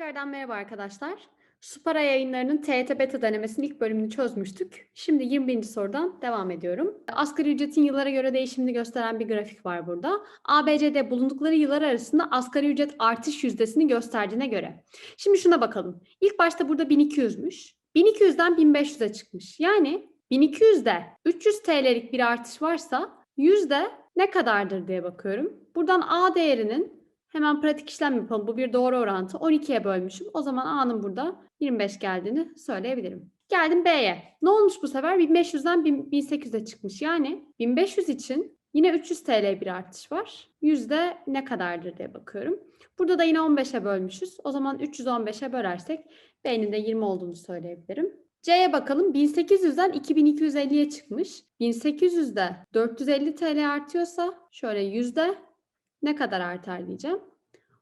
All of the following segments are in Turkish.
Tekrardan merhaba arkadaşlar. Supara yayınlarının TET beta denemesinin ilk bölümünü çözmüştük. Şimdi 20. sorudan devam ediyorum. Asgari ücretin yıllara göre değişimini gösteren bir grafik var burada. ABC'de bulundukları yıllar arasında asgari ücret artış yüzdesini gösterdiğine göre. Şimdi şuna bakalım. İlk başta burada 1200'müş. 1200'den 1500'e çıkmış. Yani 1200'de 300 TL'lik bir artış varsa yüzde ne kadardır diye bakıyorum. Buradan A değerinin Hemen pratik işlem yapalım. Bu bir doğru orantı. 12'ye bölmüşüm. O zaman A'nın burada 25 geldiğini söyleyebilirim. Geldim B'ye. Ne olmuş bu sefer? 1500'den 1800'e çıkmış. Yani 1500 için yine 300 TL bir artış var. Yüzde ne kadardır diye bakıyorum. Burada da yine 15'e bölmüşüz. O zaman 315'e bölersek B'nin de 20 olduğunu söyleyebilirim. C'ye bakalım. 1800'den 2250'ye çıkmış. 1800'de 450 TL artıyorsa şöyle yüzde ne kadar artar diyeceğim.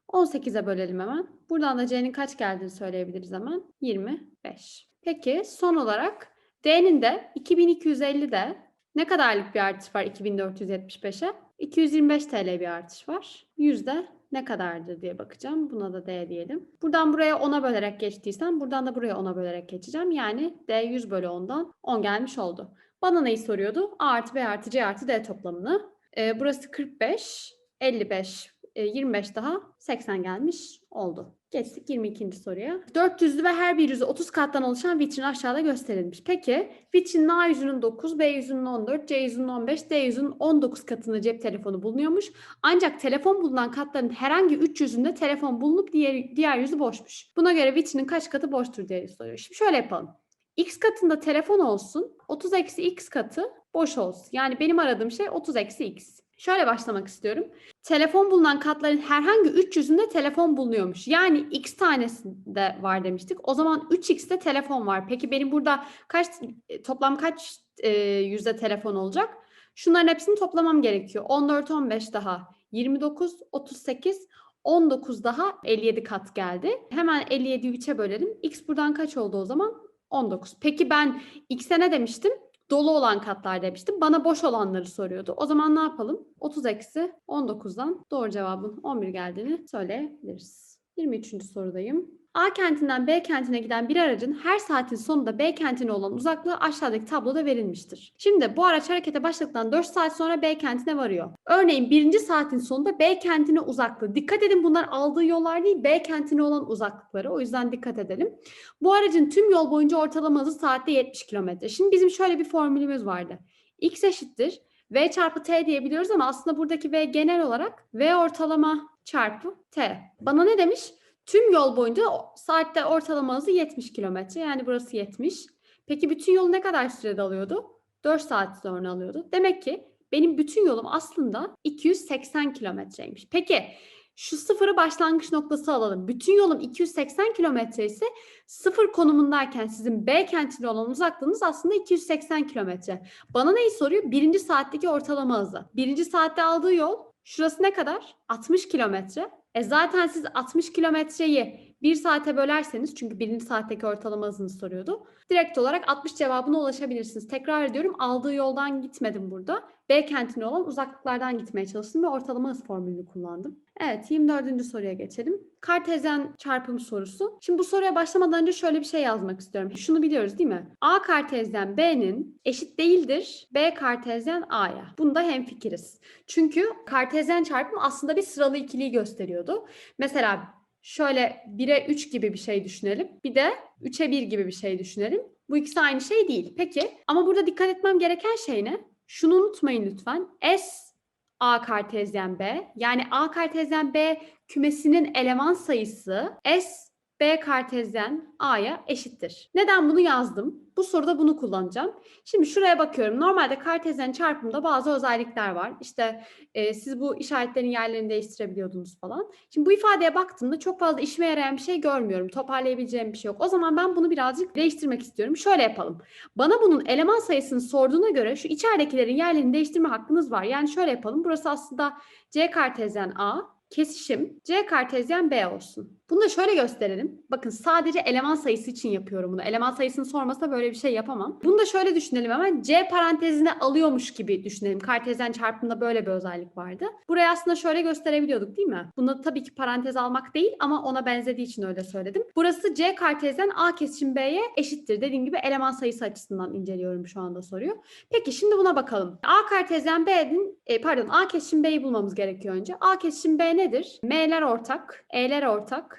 18'e bölelim hemen. Buradan da C'nin kaç geldiğini söyleyebiliriz hemen. 25. Peki son olarak D'nin de 2250'de ne kadarlık bir artış var 2475'e? 225 TL bir artış var. Yüzde ne kadardır diye bakacağım. Buna da D diyelim. Buradan buraya 10'a bölerek geçtiysem buradan da buraya 10'a bölerek geçeceğim. Yani D 100 bölü 10'dan 10 gelmiş oldu. Bana neyi soruyordu? A artı B artı C artı D toplamını. Ee, burası 45. 55, 25 e, daha 80 gelmiş oldu. Geçtik 22. soruya. 400'lü ve her bir yüzü 30 kattan oluşan vitrin aşağıda gösterilmiş. Peki vitrinin A yüzünün 9, B yüzünün 14, C yüzünün 15, D yüzünün 19 katında cep telefonu bulunuyormuş. Ancak telefon bulunan katların herhangi 3 yüzünde telefon bulunup diğer, diğer yüzü boşmuş. Buna göre vitrinin kaç katı boştur diye soruyor. Şimdi şöyle yapalım. X katında telefon olsun, 30 eksi X katı boş olsun. Yani benim aradığım şey 30 eksi X. Şöyle başlamak istiyorum. Telefon bulunan katların herhangi 300'ünde telefon bulunuyormuş. Yani x tanesinde var demiştik. O zaman 3x'te telefon var. Peki benim burada kaç toplam kaç e, yüzde telefon olacak? Şunların hepsini toplamam gerekiyor. 14, 15 daha 29, 38, 19 daha 57 kat geldi. Hemen 57'yi 3'e bölelim. X buradan kaç oldu o zaman? 19. Peki ben x'e ne demiştim? Dolu olan katlar demiştim. Bana boş olanları soruyordu. O zaman ne yapalım? 30 eksi 19'dan doğru cevabın 11 geldiğini söyleyebiliriz. 23. sorudayım. A kentinden B kentine giden bir aracın her saatin sonunda B kentine olan uzaklığı aşağıdaki tabloda verilmiştir. Şimdi bu araç harekete başladıktan 4 saat sonra B kentine varıyor. Örneğin birinci saatin sonunda B kentine uzaklığı. Dikkat edin bunlar aldığı yollar değil B kentine olan uzaklıkları. O yüzden dikkat edelim. Bu aracın tüm yol boyunca ortalama hızı saatte 70 km. Şimdi bizim şöyle bir formülümüz vardı. X eşittir V çarpı T diyebiliyoruz ama aslında buradaki V genel olarak V ortalama çarpı T. Bana ne demiş? Tüm yol boyunca saatte ortalama hızı 70 kilometre. Yani burası 70. Peki bütün yolu ne kadar sürede alıyordu? 4 saat sonra alıyordu. Demek ki benim bütün yolum aslında 280 kilometreymiş. Peki şu sıfırı başlangıç noktası alalım. Bütün yolum 280 kilometre ise sıfır konumundayken sizin B kentine olan uzaklığınız aslında 280 kilometre. Bana neyi soruyor? Birinci saatteki ortalama hızı. Birinci saatte aldığı yol şurası ne kadar? 60 kilometre. E zaten siz 60 kilometreyi bir saate bölerseniz çünkü birinci saatteki ortalama hızını soruyordu. Direkt olarak 60 cevabına ulaşabilirsiniz. Tekrar ediyorum aldığı yoldan gitmedim burada. B kentine olan uzaklıklardan gitmeye çalıştım ve ortalama hız formülünü kullandım. Evet 24. soruya geçelim. Kartezyen çarpım sorusu. Şimdi bu soruya başlamadan önce şöyle bir şey yazmak istiyorum. Şunu biliyoruz değil mi? A kartezyen B'nin eşit değildir B kartezyen A'ya. Bunda hemfikiriz. Çünkü kartezyen çarpım aslında bir sıralı ikiliyi gösteriyordu. Mesela şöyle 1'e 3 gibi bir şey düşünelim. Bir de 3'e 1 gibi bir şey düşünelim. Bu ikisi aynı şey değil. Peki ama burada dikkat etmem gereken şey ne? Şunu unutmayın lütfen. S A kartezyen B yani A kartezyen B kümesinin eleman sayısı S B kartezyen A'ya eşittir. Neden bunu yazdım? Bu soruda bunu kullanacağım. Şimdi şuraya bakıyorum. Normalde kartezyen çarpımda bazı özellikler var. İşte e, siz bu işaretlerin yerlerini değiştirebiliyordunuz falan. Şimdi bu ifadeye baktığımda çok fazla işime yarayan bir şey görmüyorum. Toparlayabileceğim bir şey yok. O zaman ben bunu birazcık değiştirmek istiyorum. Şöyle yapalım. Bana bunun eleman sayısını sorduğuna göre şu içeridekilerin yerlerini değiştirme hakkınız var. Yani şöyle yapalım. Burası aslında C kartezyen A. kesişim C kartezyen B olsun. Bunu da şöyle gösterelim. Bakın sadece eleman sayısı için yapıyorum bunu. Eleman sayısını sormasa böyle bir şey yapamam. Bunu da şöyle düşünelim hemen. C parantezine alıyormuş gibi düşünelim. Kartezyen çarpımında böyle bir özellik vardı. Burayı aslında şöyle gösterebiliyorduk değil mi? Bunda tabii ki parantez almak değil ama ona benzediği için öyle söyledim. Burası C kartezyen A kesişim B'ye eşittir. Dediğim gibi eleman sayısı açısından inceliyorum şu anda soruyu. Peki şimdi buna bakalım. A kartezyen B'nin e, pardon A kesişim B'yi bulmamız gerekiyor önce. A kesişim B nedir? M'ler ortak, E'ler ortak,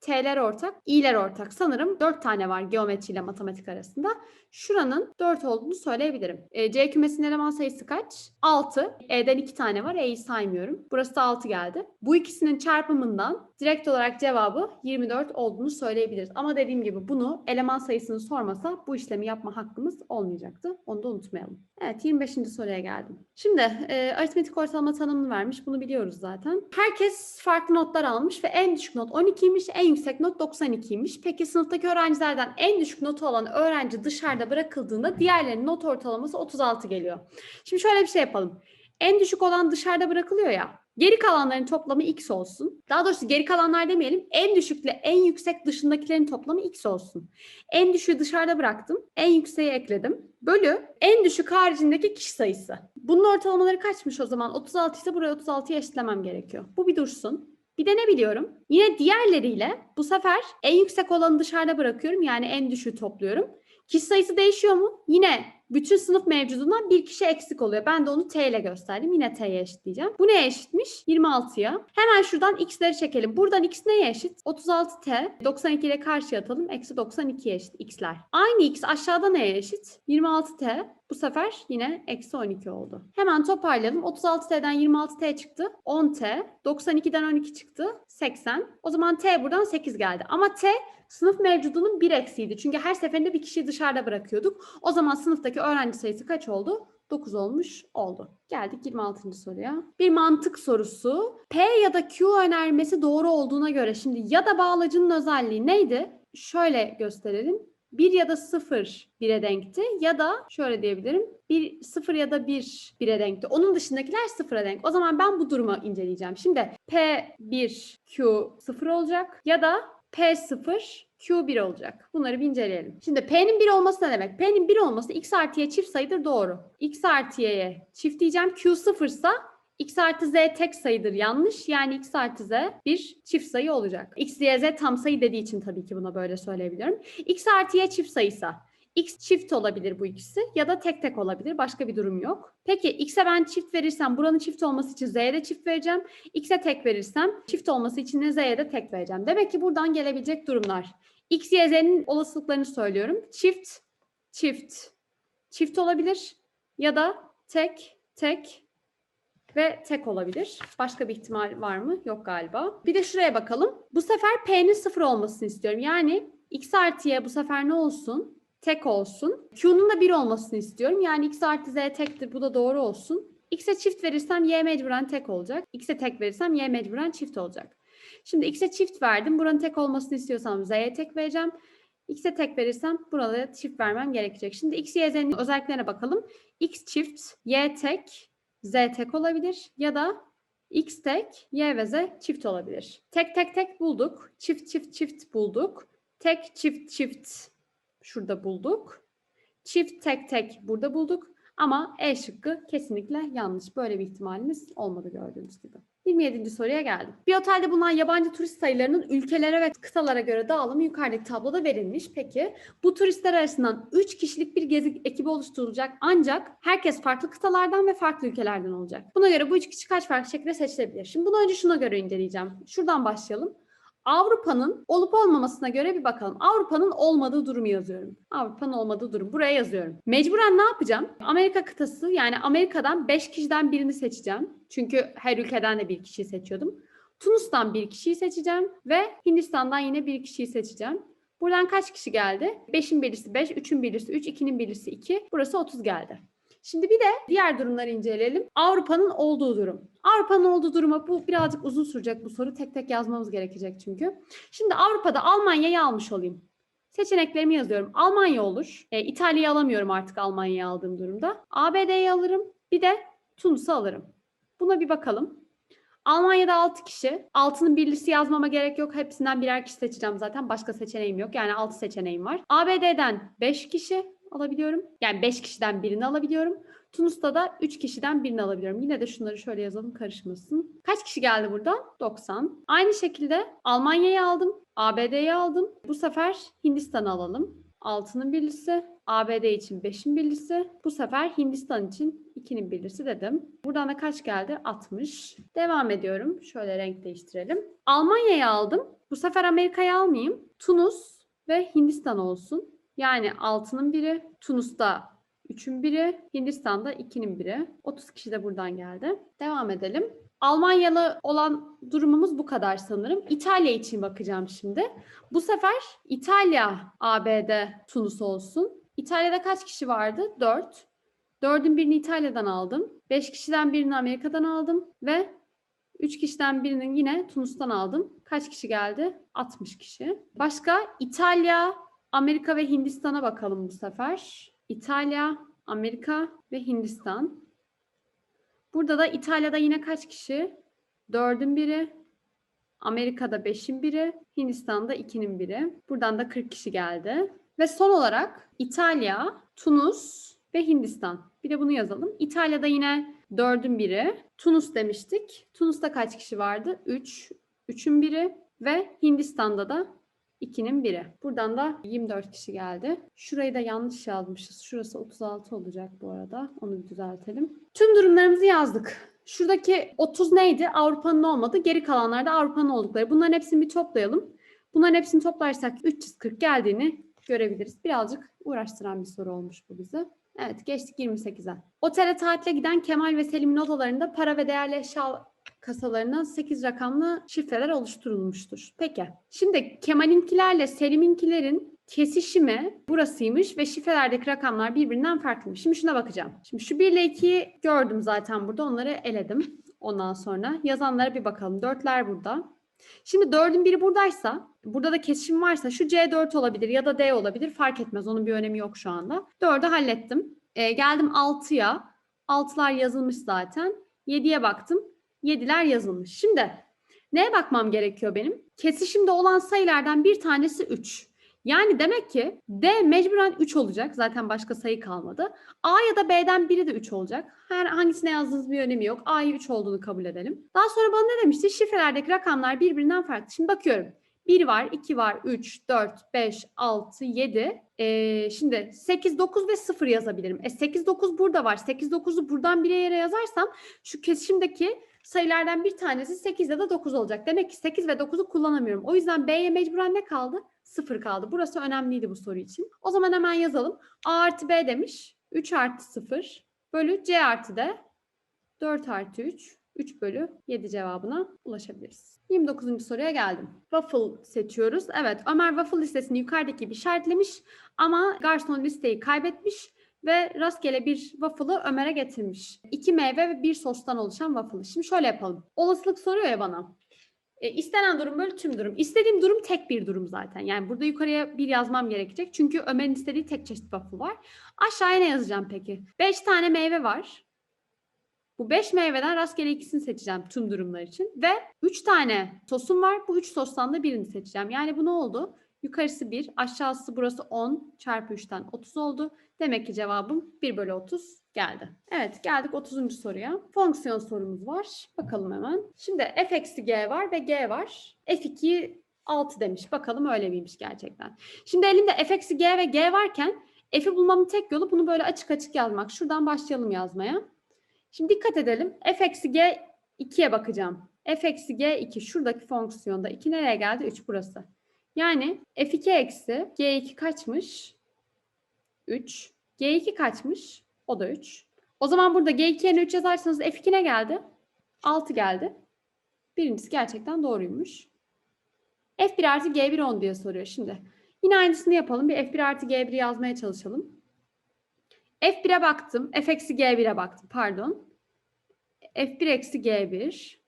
T'ler ortak, İ'ler ortak. Sanırım 4 tane var geometri ile matematik arasında. Şuranın 4 olduğunu söyleyebilirim. E, C kümesinin eleman sayısı kaç? 6. E'den 2 tane var. E'yi saymıyorum. Burası da 6 geldi. Bu ikisinin çarpımından direkt olarak cevabı 24 olduğunu söyleyebiliriz. Ama dediğim gibi bunu eleman sayısını sormasa bu işlemi yapma hakkımız olmayacaktı. Onu da unutmayalım. Evet 25. soruya geldim. Şimdi e, aritmetik ortalama tanımını vermiş. Bunu biliyoruz zaten. Herkes farklı notlar almış ve en düşük not 12'ymiş, en yüksek not 92'ymiş. Peki sınıftaki öğrencilerden en düşük notu olan öğrenci dışarıda bırakıldığında diğerlerinin not ortalaması 36 geliyor. Şimdi şöyle bir şey yapalım. En düşük olan dışarıda bırakılıyor ya. Geri kalanların toplamı x olsun. Daha doğrusu geri kalanlar demeyelim. En düşükle en yüksek dışındakilerin toplamı x olsun. En düşüğü dışarıda bıraktım. En yükseği ekledim. Bölü en düşük haricindeki kişi sayısı. Bunun ortalamaları kaçmış o zaman? 36 ise buraya 36'ya eşitlemem gerekiyor. Bu bir dursun. Bir de ne biliyorum? Yine diğerleriyle bu sefer en yüksek olanı dışarıda bırakıyorum. Yani en düşüğü topluyorum. Kişi sayısı değişiyor mu? Yine bütün sınıf mevcudundan bir kişi eksik oluyor. Ben de onu t ile gösterdim. Yine t'ye eşitleyeceğim. Bu neye eşitmiş? 26'ya. Hemen şuradan x'leri çekelim. Buradan x neye eşit? 36t. 92 ile karşıya atalım. Eksi 92'ye eşit x'ler. Aynı x aşağıda neye eşit? 26t. Bu sefer yine eksi 12 oldu. Hemen toparlayalım. 36t'den 26t çıktı. 10t. 92'den 12 çıktı. 80. O zaman t buradan 8 geldi. Ama t sınıf mevcudunun bir eksiydi. Çünkü her seferinde bir kişiyi dışarıda bırakıyorduk. O zaman sınıftaki öğrenci sayısı kaç oldu? 9 olmuş oldu. Geldik 26. soruya. Bir mantık sorusu. P ya da Q önermesi doğru olduğuna göre şimdi ya da bağlacının özelliği neydi? Şöyle gösterelim. 1 ya da 0 1'e denkti ya da şöyle diyebilirim. 1 0 ya da 1 1'e denkti. Onun dışındakiler 0'a denk. O zaman ben bu durumu inceleyeceğim. Şimdi P1 Q 0 olacak ya da P0 Q1 olacak. Bunları bir inceleyelim. Şimdi P'nin 1 olması ne demek? P'nin 1 olması x artı y çift sayıdır doğru. x artı y'ye çift diyeceğim. Q 0 ise x artı z tek sayıdır yanlış. Yani x artı z bir çift sayı olacak. x, y, z tam sayı dediği için tabii ki buna böyle söyleyebilirim. x artı y çift sayısa X çift olabilir bu ikisi ya da tek tek olabilir. Başka bir durum yok. Peki X'e ben çift verirsem buranın çift olması için Z'ye de çift vereceğim. X'e tek verirsem çift olması için de Z'ye de tek vereceğim. Demek ki buradan gelebilecek durumlar. X, Y, Z'nin olasılıklarını söylüyorum. Çift, çift, çift olabilir ya da tek, tek ve tek olabilir. Başka bir ihtimal var mı? Yok galiba. Bir de şuraya bakalım. Bu sefer P'nin sıfır olmasını istiyorum. Yani X artı Y bu sefer ne olsun? Tek olsun. Q'nun da 1 olmasını istiyorum. Yani x artı z tektir. Bu da doğru olsun. X'e çift verirsem y mecburen tek olacak. X'e tek verirsem y mecburen çift olacak. Şimdi x'e çift verdim. Buranın tek olmasını istiyorsam z'ye tek vereceğim. X'e tek verirsem buralara çift vermem gerekecek. Şimdi x, y, z'nin özelliklerine bakalım. X çift, y tek, z tek olabilir. Ya da x tek, y ve z çift olabilir. Tek tek tek bulduk. Çift çift çift bulduk. Tek çift çift şurada bulduk. Çift tek tek burada bulduk. Ama E şıkkı kesinlikle yanlış. Böyle bir ihtimalimiz olmadı gördüğünüz gibi. 27. soruya geldim. Bir otelde bulunan yabancı turist sayılarının ülkelere ve kıtalara göre dağılımı yukarıdaki tabloda verilmiş. Peki bu turistler arasından 3 kişilik bir gezi ekibi oluşturulacak ancak herkes farklı kıtalardan ve farklı ülkelerden olacak. Buna göre bu 3 kişi kaç farklı şekilde seçilebilir? Şimdi bunu önce şuna göre inceleyeceğim. Şuradan başlayalım. Avrupa'nın olup olmamasına göre bir bakalım. Avrupa'nın olmadığı durumu yazıyorum. Avrupa'nın olmadığı durum. Buraya yazıyorum. Mecburen ne yapacağım? Amerika kıtası yani Amerika'dan 5 kişiden birini seçeceğim. Çünkü her ülkeden de bir kişiyi seçiyordum. Tunus'tan bir kişiyi seçeceğim ve Hindistan'dan yine bir kişiyi seçeceğim. Buradan kaç kişi geldi? 5'in birisi 5, 3'ün birisi 3, 2'nin birisi 2. Burası 30 geldi. Şimdi bir de diğer durumları inceleyelim. Avrupa'nın olduğu durum. Avrupa'nın olduğu duruma bu birazcık uzun sürecek bu soru. Tek tek yazmamız gerekecek çünkü. Şimdi Avrupa'da Almanya'yı almış olayım. Seçeneklerimi yazıyorum. Almanya olur. E, İtalya'yı alamıyorum artık Almanya'yı aldığım durumda. ABD'yi alırım. Bir de Tunus'u alırım. Buna bir bakalım. Almanya'da 6 kişi. 6'nın birlisi yazmama gerek yok. Hepsinden birer kişi seçeceğim zaten. Başka seçeneğim yok. Yani 6 seçeneğim var. ABD'den 5 kişi alabiliyorum. Yani 5 kişiden birini alabiliyorum. Tunus'ta da 3 kişiden birini alabiliyorum. Yine de şunları şöyle yazalım karışmasın. Kaç kişi geldi burada? 90. Aynı şekilde Almanya'yı aldım. ABD'yi aldım. Bu sefer Hindistan'ı alalım. 6'nın birlisi. ABD için 5'in birlisi. Bu sefer Hindistan için 2'nin birlisi dedim. Buradan da kaç geldi? 60. Devam ediyorum. Şöyle renk değiştirelim. Almanya'yı aldım. Bu sefer Amerika'yı almayayım. Tunus ve Hindistan olsun. Yani 6'nın biri. Tunus'ta 3'ün biri, Hindistan'da 2'nin biri. 30 kişi de buradan geldi. Devam edelim. Almanyalı olan durumumuz bu kadar sanırım. İtalya için bakacağım şimdi. Bu sefer İtalya, ABD, Tunus olsun. İtalya'da kaç kişi vardı? 4. 4'ün birini İtalya'dan aldım. 5 kişiden birini Amerika'dan aldım. Ve 3 kişiden birinin yine Tunus'tan aldım. Kaç kişi geldi? 60 kişi. Başka İtalya, Amerika ve Hindistan'a bakalım bu sefer. İtalya, Amerika ve Hindistan. Burada da İtalya'da yine kaç kişi? Dördün biri, Amerika'da beşin biri, Hindistan'da ikinin biri. Buradan da 40 kişi geldi. Ve son olarak İtalya, Tunus ve Hindistan. Bir de bunu yazalım. İtalya'da yine dördün biri. Tunus demiştik. Tunus'ta kaç kişi vardı? 3. Üç. 3'ün biri ve Hindistan'da da 2'nin biri. Buradan da 24 kişi geldi. Şurayı da yanlış yazmışız. Şurası 36 olacak bu arada. Onu bir düzeltelim. Tüm durumlarımızı yazdık. Şuradaki 30 neydi? Avrupa'nın olmadı. Geri kalanlar da Avrupa'nın oldukları. Bunların hepsini bir toplayalım. Bunların hepsini toplarsak 340 geldiğini görebiliriz. Birazcık uğraştıran bir soru olmuş bu bize. Evet geçtik 28'e. Otele tatile giden Kemal ve Selim'in odalarında para ve değerli eşya kasalarına 8 rakamlı şifreler oluşturulmuştur. Peki. Şimdi Kemal'inkilerle Selim'inkilerin kesişimi burasıymış ve şifrelerdeki rakamlar birbirinden farklıymış. Şimdi şuna bakacağım. Şimdi şu 1 ile 2'yi gördüm zaten burada. Onları eledim. Ondan sonra yazanlara bir bakalım. Dörtler burada. Şimdi 4'ün biri buradaysa, burada da kesişim varsa şu C4 olabilir ya da D olabilir. Fark etmez. Onun bir önemi yok şu anda. 4'ü hallettim. Ee, geldim 6'ya. 6'lar yazılmış zaten. 7'ye baktım. 7'ler yazılmış. Şimdi neye bakmam gerekiyor benim? Kesişimde olan sayılardan bir tanesi 3. Yani demek ki D mecburen 3 olacak. Zaten başka sayı kalmadı. A ya da B'den biri de 3 olacak. Her hangisine yazdığınız bir önemi yok. A'yı 3 olduğunu kabul edelim. Daha sonra bana ne demişti? Şifrelerdeki rakamlar birbirinden farklı. Şimdi bakıyorum. 1 var, 2 var, 3, 4, 5, 6, 7. Ee, şimdi 8, 9 ve 0 yazabilirim. E 8, 9 burada var. 8, 9'u buradan bir yere yazarsam şu kesişimdeki sayılardan bir tanesi 8 ya da 9 olacak. Demek ki 8 ve 9'u kullanamıyorum. O yüzden B'ye mecburen ne kaldı? 0 kaldı. Burası önemliydi bu soru için. O zaman hemen yazalım. A artı B demiş. 3 artı 0 bölü C artı D 4 artı 3 3 bölü 7 cevabına ulaşabiliriz. 29. soruya geldim. Waffle seçiyoruz. Evet Ömer waffle listesini yukarıdaki gibi işaretlemiş ama garson listeyi kaybetmiş ve rastgele bir waffle'ı Ömer'e getirmiş. İki meyve ve bir sostan oluşan waffle. Şimdi şöyle yapalım. Olasılık soruyor ya bana. E, istenen durum bölü tüm durum. İstediğim durum tek bir durum zaten. Yani burada yukarıya bir yazmam gerekecek. Çünkü Ömer'in istediği tek çeşit waffle var. Aşağıya ne yazacağım peki? 5 tane meyve var. Bu 5 meyveden rastgele ikisini seçeceğim tüm durumlar için. Ve 3 tane sosum var. Bu 3 sostan da birini seçeceğim. Yani bu ne oldu? Yukarısı 1, aşağısı burası 10 çarpı 3'ten 30 oldu. Demek ki cevabım 1 bölü 30 geldi. Evet geldik 30. soruya. Fonksiyon sorumuz var. Bakalım hemen. Şimdi f eksi g var ve g var. f2 6 demiş. Bakalım öyle miymiş gerçekten. Şimdi elimde f eksi g ve g varken f'i bulmamın tek yolu bunu böyle açık açık yazmak. Şuradan başlayalım yazmaya. Şimdi dikkat edelim. f eksi g 2'ye bakacağım. f eksi g 2 şuradaki fonksiyonda. 2 nereye geldi? 3 burası. Yani f2 eksi g2 kaçmış? 3. g2 kaçmış? O da 3. O zaman burada g2 yerine 3 yazarsanız f2 ne geldi? 6 geldi. Birincisi gerçekten doğruymuş. f1 artı g1 10 diye soruyor şimdi. Yine aynısını yapalım. Bir f1 artı g1 yazmaya çalışalım. f1'e baktım. f eksi g1'e baktım. Pardon. f1 eksi g1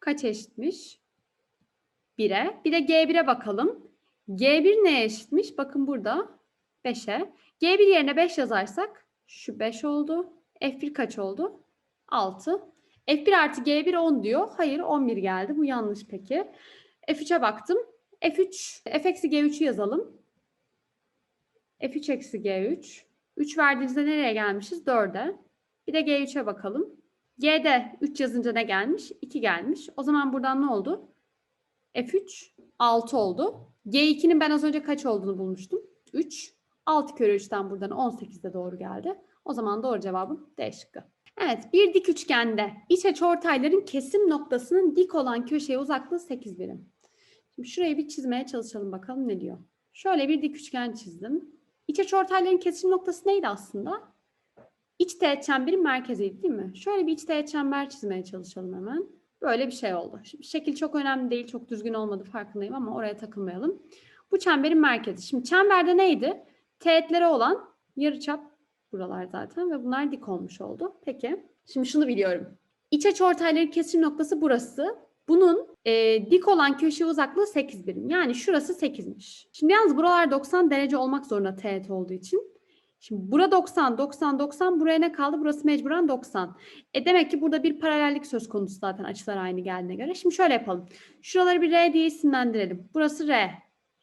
kaç eşitmiş? 1'e. Bir de G1'e bakalım. G1 neye eşitmiş? Bakın burada 5'e. G1 yerine 5 yazarsak şu 5 oldu. F1 kaç oldu? 6. F1 artı G1 10 diyor. Hayır 11 geldi. Bu yanlış peki. F3'e baktım. F3, F eksi G3'ü yazalım. F3 eksi G3. 3 verdiğimizde nereye gelmişiz? 4'e. Bir de G3'e bakalım. G'de 3 yazınca ne gelmiş? 2 gelmiş. O zaman buradan ne oldu? F3 6 oldu. G2'nin ben az önce kaç olduğunu bulmuştum. 3. 6 kere 3'ten buradan 18'de doğru geldi. O zaman doğru cevabım D şıkkı. Evet, bir dik üçgende iç açıortayların kesim noktasının dik olan köşeye uzaklığı 8 birim. Şimdi şurayı bir çizmeye çalışalım bakalım ne diyor. Şöyle bir dik üçgen çizdim. İç açıortayların kesim noktası neydi aslında? İç teğet çemberin merkeziydi değil mi? Şöyle bir iç teğet çember çizmeye çalışalım hemen. Böyle bir şey oldu. Şimdi şekil çok önemli değil, çok düzgün olmadı farkındayım ama oraya takılmayalım. Bu çemberin merkezi. Şimdi çemberde neydi? Teğetlere olan yarıçap buralar zaten ve bunlar dik olmuş oldu. Peki. Şimdi şunu biliyorum. İç açıortayların kesim noktası burası. Bunun e, dik olan köşe uzaklığı 8 birim. Yani şurası 8'miş. Şimdi yalnız buralar 90 derece olmak zorunda teğet olduğu için. Şimdi bura 90, 90, 90. Buraya ne kaldı? Burası mecburen 90. E demek ki burada bir paralellik söz konusu zaten açılar aynı geldiğine göre. Şimdi şöyle yapalım. Şuraları bir R diye isimlendirelim. Burası R.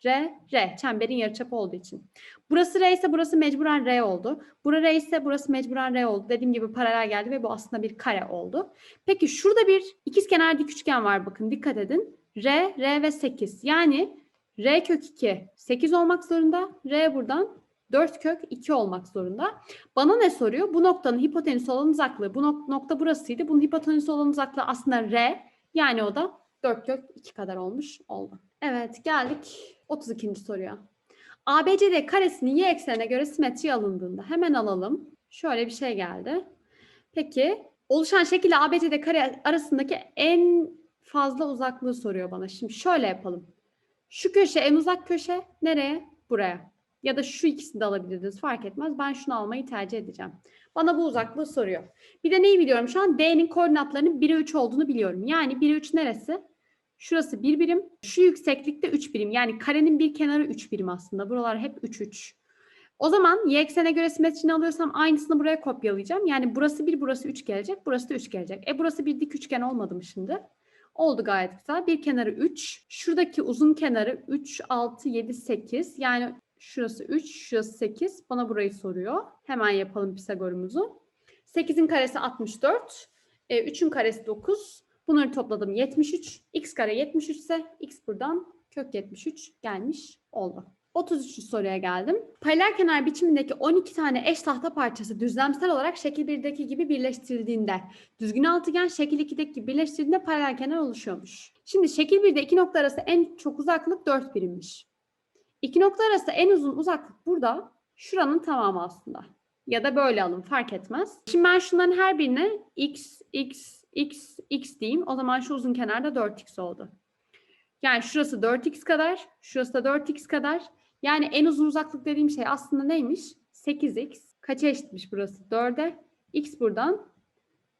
R, R. Çemberin yarıçapı olduğu için. Burası R ise burası mecburen R oldu. Bura R ise burası mecburen R oldu. Dediğim gibi paralel geldi ve bu aslında bir kare oldu. Peki şurada bir ikizkenar dik üçgen var bakın dikkat edin. R, R ve 8. Yani R kök 2 8 olmak zorunda. R buradan 4 kök 2 olmak zorunda. Bana ne soruyor? Bu noktanın hipotenüs olan uzaklığı. Bu nok- nokta burasıydı. Bunun hipotenüs olan uzaklığı aslında R. Yani o da 4 kök 2 kadar olmuş oldu. Evet geldik 32. soruya. ABCD karesinin y eksenine göre simetri alındığında hemen alalım. Şöyle bir şey geldi. Peki oluşan şekilde ABCD kare arasındaki en fazla uzaklığı soruyor bana. Şimdi şöyle yapalım. Şu köşe en uzak köşe nereye? Buraya. Ya da şu ikisini de alabilirdiniz fark etmez. Ben şunu almayı tercih edeceğim. Bana bu uzaklığı soruyor. Bir de neyi biliyorum şu an? D'nin koordinatlarının 1'e 3 olduğunu biliyorum. Yani 1'e 3 neresi? Şurası 1 birim. Şu yükseklikte 3 birim. Yani karenin bir kenarı 3 birim aslında. Buralar hep 3 3. O zaman y eksene göre simetrini alıyorsam aynısını buraya kopyalayacağım. Yani burası 1, burası 3 gelecek. Burası da 3 gelecek. E burası bir dik üçgen olmadı mı şimdi? Oldu gayet güzel. Bir kenarı 3. Şuradaki uzun kenarı 3, 6, 7, 8. Yani şurası 3, şurası 8. Bana burayı soruyor. Hemen yapalım Pisagor'umuzu. 8'in karesi 64. E, 3'ün karesi 9. Bunları topladım 73. X kare 73 ise X buradan kök 73 gelmiş oldu. 33. soruya geldim. Paralel kenar biçimindeki 12 tane eş tahta parçası düzlemsel olarak şekil 1'deki gibi birleştirildiğinde düzgün altıgen şekil 2'deki gibi birleştirildiğinde paralel kenar oluşuyormuş. Şimdi şekil 1'de iki nokta arası en çok uzaklık 4 birimmiş. İki nokta arası en uzun uzaklık burada şuranın tamamı aslında. Ya da böyle alın fark etmez. Şimdi ben şunların her birine x, x, x, x diyeyim. O zaman şu uzun kenarda 4x oldu. Yani şurası 4x kadar, şurası da 4x kadar. Yani en uzun uzaklık dediğim şey aslında neymiş? 8x. Kaça eşitmiş burası? 4'e. x buradan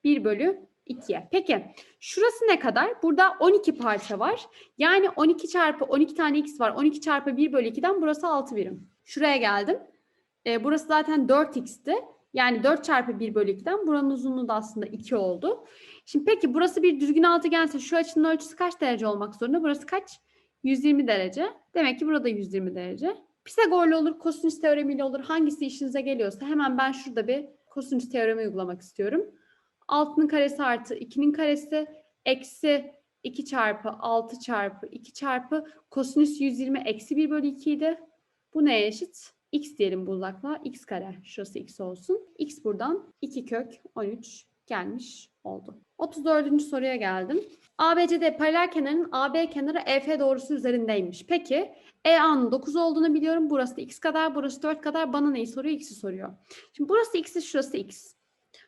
1 bölü 2'ye. Peki şurası ne kadar? Burada 12 parça var. Yani 12 çarpı 12 tane x var. 12 çarpı 1 bölü 2'den burası 6 birim. Şuraya geldim. Ee, burası zaten 4x'ti. Yani 4 çarpı 1 bölü 2'den buranın uzunluğu da aslında 2 oldu. Şimdi peki burası bir düzgün altıgense şu açının ölçüsü kaç derece olmak zorunda? Burası kaç? 120 derece. Demek ki burada 120 derece. Pisagorlu olur, kosinüs teoremiyle olur. Hangisi işinize geliyorsa hemen ben şurada bir kosinüs teoremi uygulamak istiyorum. 6'nın karesi artı 2'nin karesi eksi 2 çarpı 6 çarpı 2 çarpı kosinüs 120 eksi 1 bölü 2 idi. Bu neye eşit? X diyelim bu uzaklığa. X kare. Şurası X olsun. X buradan 2 kök 13 gelmiş oldu. 34. soruya geldim. ABCD paralel kenarın AB kenarı EF doğrusu üzerindeymiş. Peki EA'nın 9 olduğunu biliyorum. Burası da X kadar, burası 4 kadar. Bana neyi soruyor? X'i soruyor. Şimdi burası X'i, şurası X.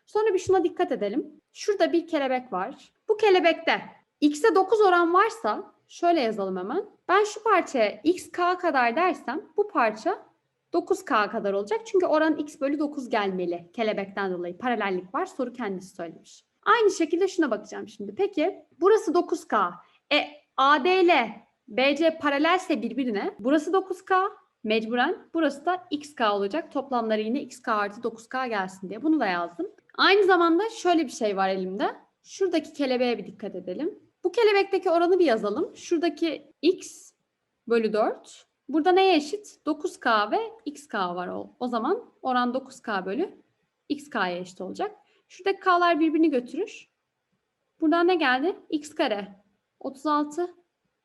Sonra bir şuna dikkat edelim. Şurada bir kelebek var. Bu kelebekte X'e 9 oran varsa şöyle yazalım hemen. Ben şu parçaya XK kadar dersem bu parça 9K kadar olacak. Çünkü oran X bölü 9 gelmeli. Kelebekten dolayı paralellik var. Soru kendisi söylemiş. Aynı şekilde şuna bakacağım şimdi. Peki burası 9K. E AD ile BC paralelse birbirine. Burası 9K mecburen. Burası da XK olacak. Toplamları yine XK artı 9K gelsin diye. Bunu da yazdım. Aynı zamanda şöyle bir şey var elimde. Şuradaki kelebeğe bir dikkat edelim. Bu kelebekteki oranı bir yazalım. Şuradaki x bölü 4. Burada neye eşit? 9k ve xk var o, o zaman. Oran 9k bölü xk'ya eşit olacak. Şuradaki k'lar birbirini götürür. Buradan ne geldi? x kare 36.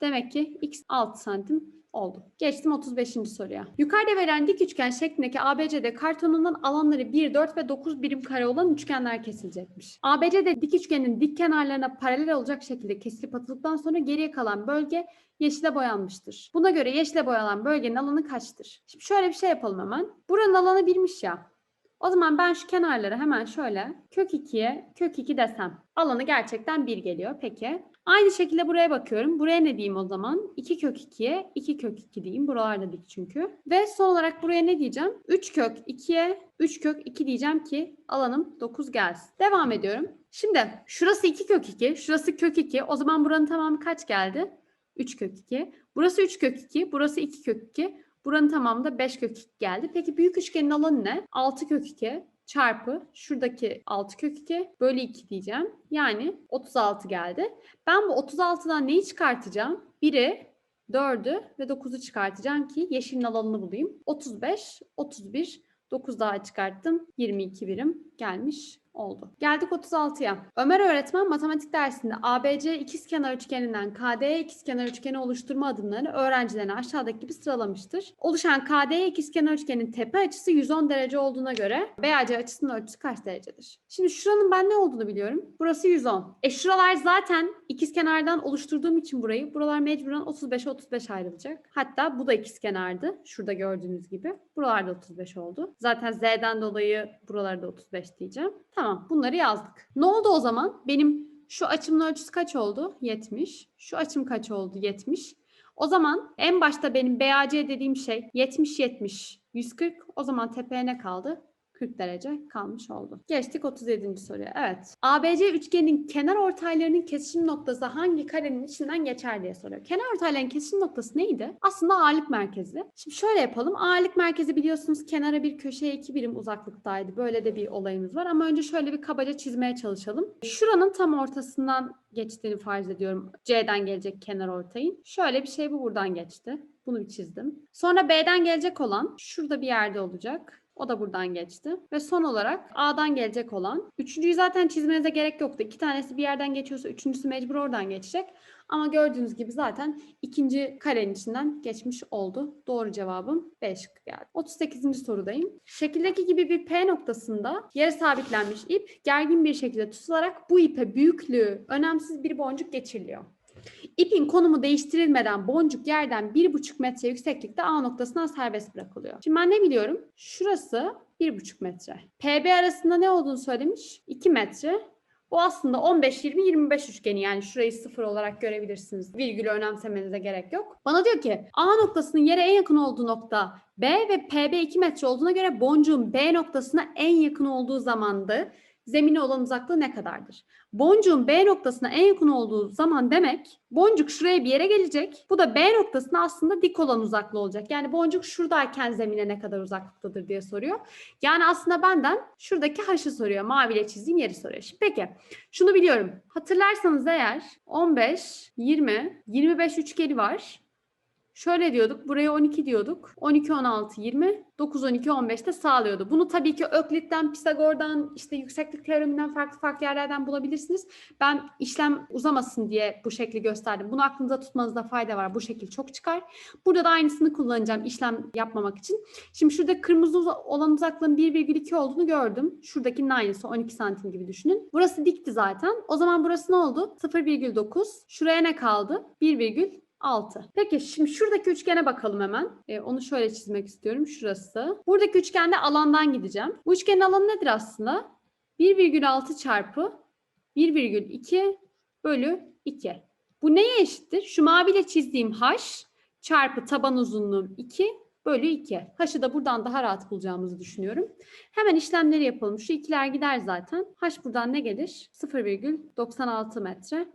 Demek ki x 6 santim oldu. Geçtim 35. soruya. Yukarıda verilen dik üçgen şeklindeki ABCD kartonundan alanları 1, 4 ve 9 birim kare olan üçgenler kesilecekmiş. ABCD dik üçgenin dik kenarlarına paralel olacak şekilde kesilip atıldıktan sonra geriye kalan bölge yeşile boyanmıştır. Buna göre yeşile boyanan bölgenin alanı kaçtır? Şimdi şöyle bir şey yapalım hemen. Buranın alanı birmiş ya. O zaman ben şu kenarları hemen şöyle kök 2'ye kök 2 desem. Alanı gerçekten 1 geliyor. Peki. Aynı şekilde buraya bakıyorum. Buraya ne diyeyim o zaman? 2 kök 2'ye 2 kök 2 diyeyim. Buralarda dik çünkü. Ve son olarak buraya ne diyeceğim? 3 kök 2'ye 3 kök 2 diyeceğim ki alanım 9 gelsin. Devam ediyorum. Şimdi şurası 2 kök 2, şurası kök 2. O zaman buranın tamamı kaç geldi? 3 kök 2. Burası 3 kök 2, burası 2 kök 2. Buranın tamamı da 5 kök 2 geldi. Peki büyük üçgenin alanı ne? 6 kök 2 çarpı şuradaki 6 kök 2 bölü 2 diyeceğim. Yani 36 geldi. Ben bu 36'dan neyi çıkartacağım? 1'i, 4'ü ve 9'u çıkartacağım ki yeşilin alanını bulayım. 35, 31, 9 daha çıkarttım. 22 birim gelmiş oldu. Geldik 36'ya. Ömer öğretmen matematik dersinde ABC ikizkenar üçgeninden KDE ikizkenar üçgeni oluşturma adımlarını öğrencilerine aşağıdaki gibi sıralamıştır. Oluşan KDE ikizkenar üçgenin tepe açısı 110 derece olduğuna göre BAC açısının ölçüsü kaç derecedir? Şimdi şuranın ben ne olduğunu biliyorum. Burası 110. E şuralar zaten ikizkenardan oluşturduğum için burayı buralar mecburen 35'e 35 ayrılacak. Hatta bu da ikizkenardı. Şurada gördüğünüz gibi. Buralarda 35 oldu. Zaten Z'den dolayı buralarda 35 diyeceğim. Tamam bunları yazdık. Ne oldu o zaman? Benim şu açımın ölçüsü kaç oldu? 70. Şu açım kaç oldu? 70. O zaman en başta benim BAC dediğim şey 70 70 140. O zaman tepeye ne kaldı? 40 derece kalmış oldu. Geçtik 37. soruya. Evet. ABC üçgenin kenar ortaylarının kesişim noktası hangi karenin içinden geçer diye soruyor. Kenar ortayların kesişim noktası neydi? Aslında ağırlık merkezi. Şimdi şöyle yapalım. Ağırlık merkezi biliyorsunuz kenara bir köşeye iki birim uzaklıktaydı. Böyle de bir olayımız var ama önce şöyle bir kabaca çizmeye çalışalım. Şuranın tam ortasından geçtiğini farz ediyorum. C'den gelecek kenar ortayın. Şöyle bir şey bu buradan geçti. Bunu bir çizdim. Sonra B'den gelecek olan şurada bir yerde olacak. O da buradan geçti. Ve son olarak A'dan gelecek olan. Üçüncüyü zaten çizmenize gerek yoktu. İki tanesi bir yerden geçiyorsa üçüncüsü mecbur oradan geçecek. Ama gördüğünüz gibi zaten ikinci karenin içinden geçmiş oldu. Doğru cevabım B şıkkı geldi. 38. sorudayım. Şekildeki gibi bir P noktasında yere sabitlenmiş ip gergin bir şekilde tutularak bu ipe büyüklüğü önemsiz bir boncuk geçiriliyor. İpin konumu değiştirilmeden boncuk yerden 1,5 metre yükseklikte A noktasından serbest bırakılıyor. Şimdi ben ne biliyorum? Şurası 1,5 metre. PB arasında ne olduğunu söylemiş? 2 metre. Bu aslında 15-20-25 üçgeni yani şurayı sıfır olarak görebilirsiniz. Virgülü önemsemenize gerek yok. Bana diyor ki A noktasının yere en yakın olduğu nokta B ve PB 2 metre olduğuna göre boncuğun B noktasına en yakın olduğu zamandı zemine olan uzaklığı ne kadardır? Boncuğun B noktasına en yakın olduğu zaman demek boncuk şuraya bir yere gelecek. Bu da B noktasına aslında dik olan uzaklığı olacak. Yani boncuk şuradayken zemine ne kadar uzaklıktadır diye soruyor. Yani aslında benden şuradaki haşı soruyor. Maviyle çizdiğim yeri soruyor. Şimdi peki şunu biliyorum. Hatırlarsanız eğer 15, 20, 25 üçgeni var. Şöyle diyorduk. Buraya 12 diyorduk. 12, 16, 20, 9, 12, 15 de sağlıyordu. Bunu tabii ki Öklit'ten, Pisagor'dan, işte yükseklik teoreminden farklı farklı yerlerden bulabilirsiniz. Ben işlem uzamasın diye bu şekli gösterdim. Bunu aklınızda tutmanızda fayda var. Bu şekil çok çıkar. Burada da aynısını kullanacağım işlem yapmamak için. Şimdi şurada kırmızı olan uzaklığın 1,2 olduğunu gördüm. Şuradakinin aynısı 12 santim gibi düşünün. Burası dikti zaten. O zaman burası ne oldu? 0,9. Şuraya ne kaldı? 1,9. 6. Peki şimdi şuradaki üçgene bakalım hemen. Ee, onu şöyle çizmek istiyorum. Şurası. Buradaki üçgende alandan gideceğim. Bu üçgenin alanı nedir aslında? 1,6 çarpı 1,2 bölü 2. Bu neye eşittir? Şu maviyle çizdiğim h çarpı taban uzunluğum 2 bölü 2. H'ı da buradan daha rahat bulacağımızı düşünüyorum. Hemen işlemleri yapalım. Şu ikiler gider zaten. H buradan ne gelir? 0,96 metre.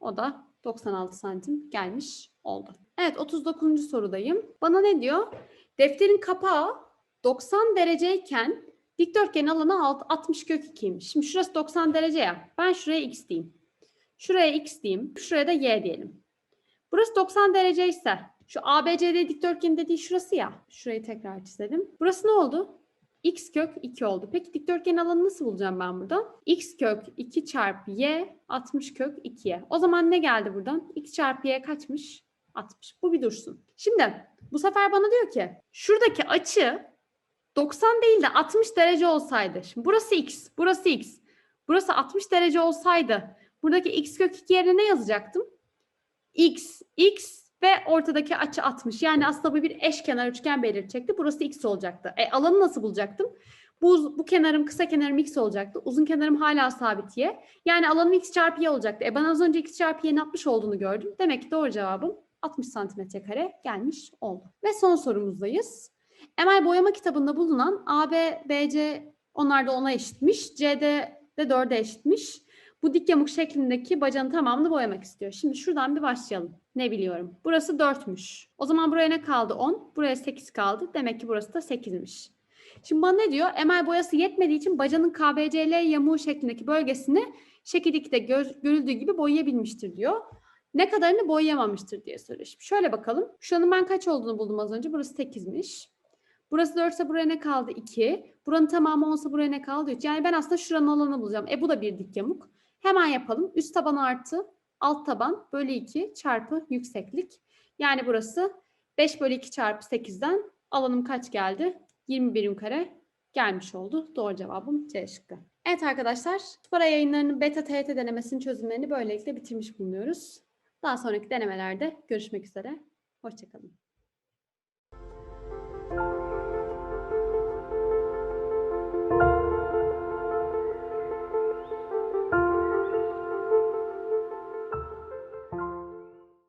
O da 96 santim gelmiş oldu. Evet 39. sorudayım. Bana ne diyor? Defterin kapağı 90 dereceyken Dikdörtgenin alanı alt- 60 kök 2'ymiş. Şimdi şurası 90 derece ya. Ben şuraya x diyeyim. Şuraya x diyeyim. Şuraya da y diyelim. Burası 90 derece ise şu ABCD dikdörtgenin dediği şurası ya. Şurayı tekrar çizelim. Burası ne oldu? X kök 2 oldu. Peki dikdörtgenin alanını nasıl bulacağım ben buradan? x kök 2 çarpı y 60 kök 2'ye. O zaman ne geldi buradan? x çarpı y kaçmış? 60. Bu bir dursun. Şimdi bu sefer bana diyor ki şuradaki açı 90 değil de 60 derece olsaydı. Şimdi burası x, burası x. Burası 60 derece olsaydı buradaki x kök 2 yerine ne yazacaktım? x, x ve ortadaki açı 60. Yani aslında bu bir eşkenar üçgen belirtecekti. Burası x olacaktı. E alanı nasıl bulacaktım? Bu, bu kenarım kısa kenarım x olacaktı. Uzun kenarım hala sabit y. Yani alanım x çarpı y olacaktı. E ben az önce x çarpı y'nin 60 olduğunu gördüm. Demek ki doğru cevabım 60 santimetre kare gelmiş oldu. Ve son sorumuzdayız. Emel boyama kitabında bulunan A, B, B, C onlar da 10'a eşitmiş. CD de 4'e eşitmiş. Bu dik yamuk şeklindeki bacanın tamamını boyamak istiyor. Şimdi şuradan bir başlayalım. Ne biliyorum? Burası 4'müş. O zaman buraya ne kaldı? 10. Buraya 8 kaldı. Demek ki burası da 8'miş. Şimdi bana ne diyor? Emel boyası yetmediği için bacanın KBCL yamuğu şeklindeki bölgesini şekil 2'de gö- görüldüğü gibi boyayabilmiştir diyor. Ne kadarını boyayamamıştır diye soruyor. Şimdi şöyle bakalım. Şuranın ben kaç olduğunu buldum az önce. Burası 8'miş. Burası 4 ise buraya ne kaldı? 2. Buranın tamamı 10 ise buraya ne kaldı? 3. Yani ben aslında şuranın alanını bulacağım. E bu da bir dik yamuk. Hemen yapalım. Üst taban artı alt taban bölü 2 çarpı yükseklik. Yani burası 5 bölü 2 çarpı 8'den alanım kaç geldi? 20 birim kare gelmiş oldu. Doğru cevabım C şıkkı. Evet arkadaşlar, Spora yayınlarının beta TYT denemesinin çözümlerini böylelikle bitirmiş bulunuyoruz. Daha sonraki denemelerde görüşmek üzere. Hoşçakalın.